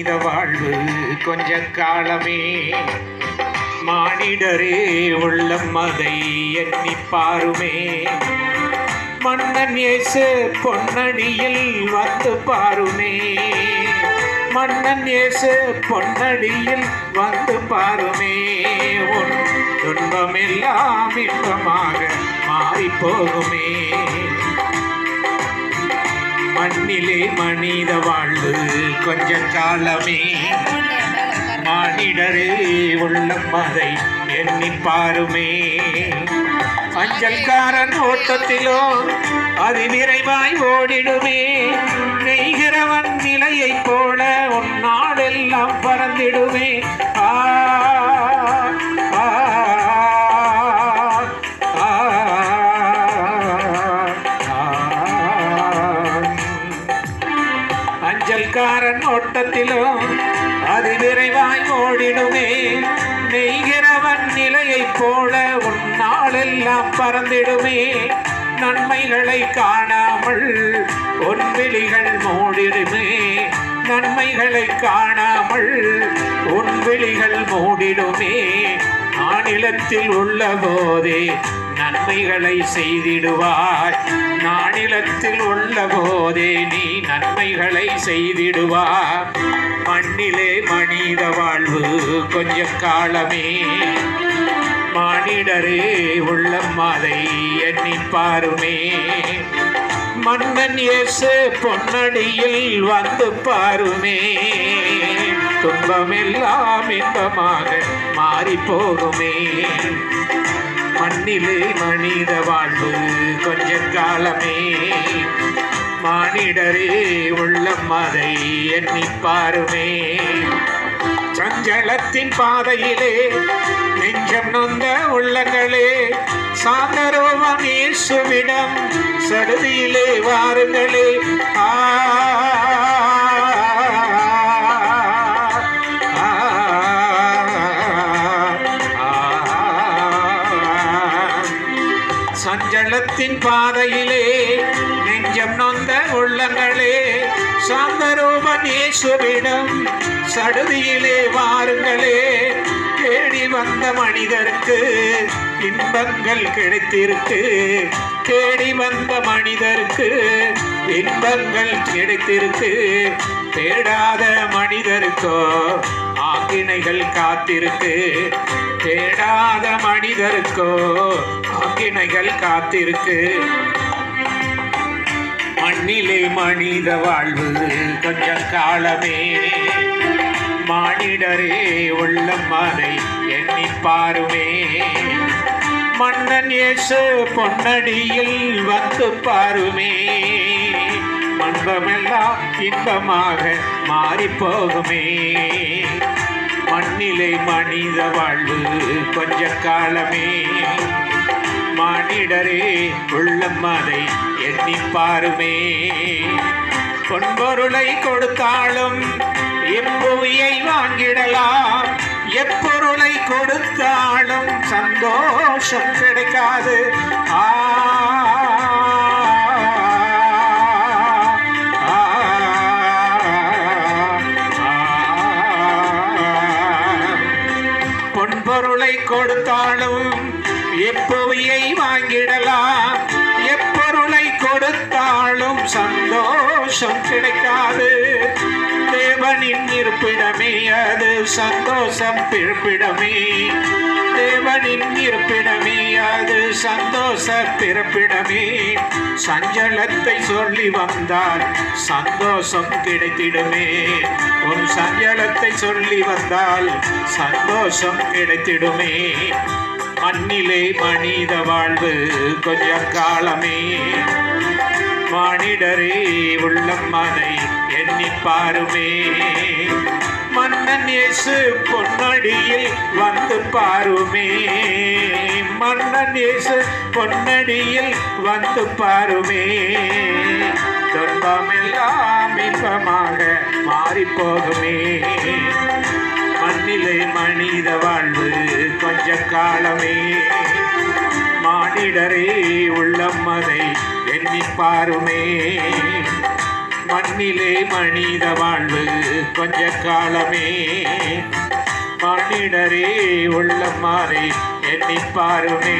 மனித வாழ்வு கொஞ்ச காலமே. மானிடரே உள்ளம் அதை எண்ணி பாருமே. மன்னன் இயேசு பொன்னடியில் வந்து பாருமே. மன்னன் இயேசு பொன்னடியில் வந்து பாருமே. உன் துன்பமெல்லாம் இன்பமாக மாறி போகுமே. மண்ணிலே மனித வாழ்வு கொஞ்ச காலமே. மானிடரே உள்ளம் அதை எண்ணி பாருமே. அஞ்சல்காரன் ஓட்டத்திலோ அது விரைவாய் ஓடிடுமே. நெய்கிறவன் நிலையைப் போல உன்னாடெல்லாம் பறந்திடுமே. ஆ, அஞ்சல்காரன் ஓட்டத்திலும் அது விரைவாய் ஓடிடுமே. நெய்கிறவன் நிலையை போல உன்னாளெல்லாம் பறந்திடுமே. நன்மைகளை காணாமல் பொன்விழிகள் மூடிடுமே. நன்மைகளை காணாமல் உன் விழிகள் மூடிடுமே. மாநிலத்தில் உள்ள போதே நன்மைகளை செய்திடுவாய். நானிலத்தில் உள்ள போதே நீ நன்மைகளை செய்திடுவாய். மண்ணிலே மனித வாழ்வு கொஞ்ச காலமே. மானிடரே உள்ளம் அதை எண்ணி பாருமே. மன்னன் இயேசு பொன்னடியில் வந்து பாருமே. துன்பமெல்லாம் இன்பமாக மாறி போகுமே. மண்ணிலே மனித வாழ்வு கொஞ்ச காலமே. மானிடரே உள்ளம் அதை எண்ணி பாருமே. சஞ்சலத்தின் பாதையிலே நெஞ்சம் நொந்த சாந்தரோவம் இயேசுவிடம் சடுதியிலே வாருங்களே ஆ. சஞ்சலத்தின் பாதையிலே நெஞ்சம் நொந்த உள்ளங்களே சாந்தரூபன் இயேசுவிடம் சடுதியிலே வாருங்களே தேடி வந்த மனிதருக்கு இன்பங்கள் கிடைத்திருக்கு. தேடி வந்த மனிதருக்கு இன்பங்கள் கிடைத்திருக்கு. தேடாத மனிதருக்கோ ஆக்கினைகள் காத்திருக்கு. தேடாத மனிதருக்கோ ஆக்கினைகள் காத்திருக்கு. மண்ணிலே மனித வாழ்வு கொஞ்சம் காலமே. மானிடரே உள்ளம் அதை எண்ணி பாருமே. மன்னன் இயேசு பொன்னடியில் வந்து பாருமே. மன்பமெல்லாம் இன்பமாக மாறி போகுமே. மண்ணிலை மனித வாழ்வு கொஞ்ச காலமே. மானிடரே உள்ளம் அதை எண்ணி பாருமே. பொன்பொருளை கொடுத்தாலும் எப்புவியை வாங்கிடலாம். எப்பொருளை கொடுத்தாலும் சந்தோஷம் கிடைக்காது. ஆ ஆ, பொன்பொருளை கொடுத்தாலும் எப்பொவியை வாங்கிடலாம். எப்பொருளை கொடுத்தாலும் சந்தோஷம் கிடைக்காது. இருப்பிடமே அது சந்தோஷம் பிறப்பிடமே. தேவனின் இருப்பிடமே அது சந்தோஷ பிறப்பிடமே. சஞ்சலத்தை சொல்லி வந்தால் சந்தோஷம் கிடைத்திடுமே. உன் சஞ்சலத்தை சொல்லி வந்தால் சந்தோஷம் கிடைத்திடுமே. மண்ணிலே மனித வாழ்வு கொஞ்சம் காலமே. மானிடரே உள்ளம் மனை எண்ணி பாருமே. மன்னன் பொன்னடியில் வந்து பாருமே. மன்னன் பொன்னடியில் வந்து பாருமே. துன்பமெல்லாம் இன்பமாக மாறி போகுமே. மண்ணிலே மனித வாழ்வு கொஞ்ச காலமே. மானிடரே உள்ளம்மதை எண்ணி பாருமே. மண்ணிலே மனித வாழ்வு கொஞ்ச காலமே. மனிதரே உள்ளம் மாறி எண்ணிப்பாருமே